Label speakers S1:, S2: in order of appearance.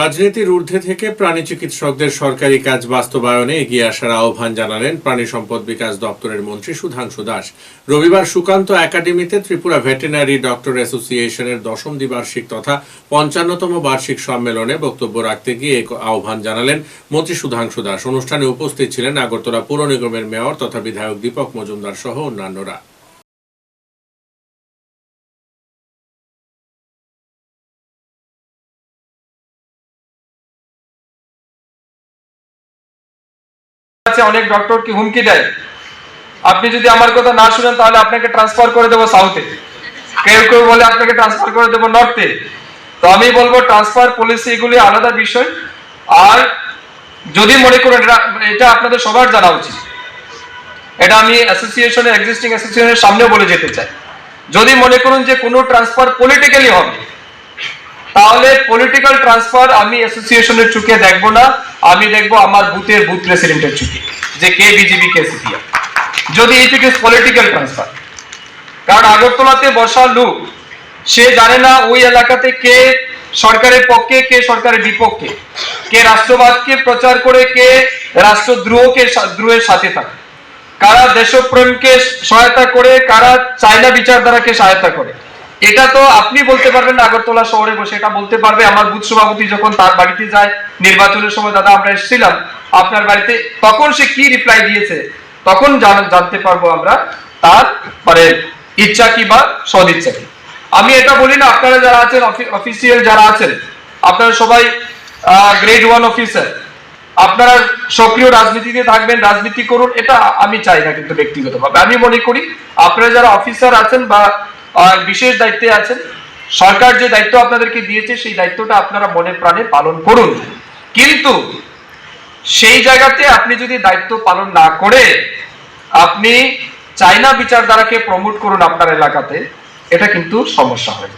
S1: রাজনীতির ঊর্ধ্বে থেকে প্রাণী চিকিৎসকদের সরকারি কাজ বাস্তবায়নে এগিয়ে আসার আহ্বান জানালেন প্রাণী সম্পদ বিকাশ দপ্তরের মন্ত্রী সুধাংশু দাস। রবিবার সুকান্ত একাডেমিতে ত্রিপুরা ভেটেরিনারি ডক্টর অ্যাসোসিয়েশনের দশম দ্বিবার্ষিক তথা পঞ্চান্নতম বার্ষিক সম্মেলনে বক্তব্য রাখতে গিয়ে আহ্বান জানালেন মন্ত্রী সুধাংশু দাস। অনুষ্ঠানে উপস্থিত ছিলেন আগরতলা পুর নিগমের মেয়র তথা বিধায়ক দীপক মজুমদার সহ অন্যান্যরা।
S2: অনেক ডক্টরকে হুমকি দেয়? আপনি যদি আমার কথা না শুনেন, তাহলে আপনাকে ট্রান্সফার করে দেবো সাউথে কেউ কেউ বলে আপনাকে ট্রান্সফার করে দেবো নর্থে তো আমি বলব ট্রান্সফার পলিসি এগুলি আলাদা বিষয়। আর যদি মনে করেন, এটা- আপনাদের সবার জানা উচিত। এটা আমি অ্যাসোসিয়েশনের এক্সিস্টিং অ্যাসোসিয়েশনের সামনেও বলে যেতে চাই। যদি মনে করুন যে কোনো ট্রান্সফার পলিটিক্যালি হবে তাহলে পলিটিক্যাল ট্রান্সফার আমি অ্যাসোসিয়েশনের চোখে দেখব না। আমি দেখব আমার বুথের বুথ প্রেসিডেন্টের চোখে যে কে বিজেপি কে সিপিএম যদি ইট ইজ পলিটিক্যাল ট্রান্সফার কারণ আগরতলাতে বসা লোক সে জানে না ওই এলাকাতে কে সরকারের পক্ষে, কে সরকারের বিপক্ষে, কে রাষ্ট্রবাদকে প্রচার করে, কে রাষ্ট্রদ্রোহকে দ্রোহের সাথে থাকে। কারা দেশপ্রেমকে সহায়তা করে, কারা চাইনা বিচারধারাকে সহায়তা করে। এটা তো আপনি বলতে পারবেন আগরতলা শহরে বসে এটা বলতে পারবে। আমার বুথ সভাপতি যখন তার বাড়িতে যায়, নির্বাচনের সময়, দাদা, আমরা এসেছিলাম। আপনার বাড়িতে তখন সে কি রিপ্লাই দিয়েছে? তখন জানতে পারব আমরা তার মানে ইচ্ছা কি বা সদিচ্ছা কি। আমি এটা বলি না, আপনারা যারা আছেন অফিসিয়াল যারা আছেন, আপনারা সবাই গ্রেড ওয়ান অফিসার আপনারা সক্রিয় রাজনীতিতে থাকবেন, রাজনীতি করুন, এটা আমি চাই না কিন্তু ব্যক্তিগতভাবে। আমি মনে করি, আপনারা যারা অফিসার আছেন বা বিশেষ দায়িত্বে আছেন, সরকার যে দায়িত্ব আপনাদেরকে দিয়েছে, সেই দায়িত্বটা আপনারা মনে প্রাণে পালন করুন। কিন্তু সেই জায়গাতে আপনি যদি দায়িত্ব পালন না করে আপনি চাইনা বিচারধারাকে প্রমোট করুন আপনার এলাকাতে, এটা কিন্তু সমস্যা হয়ে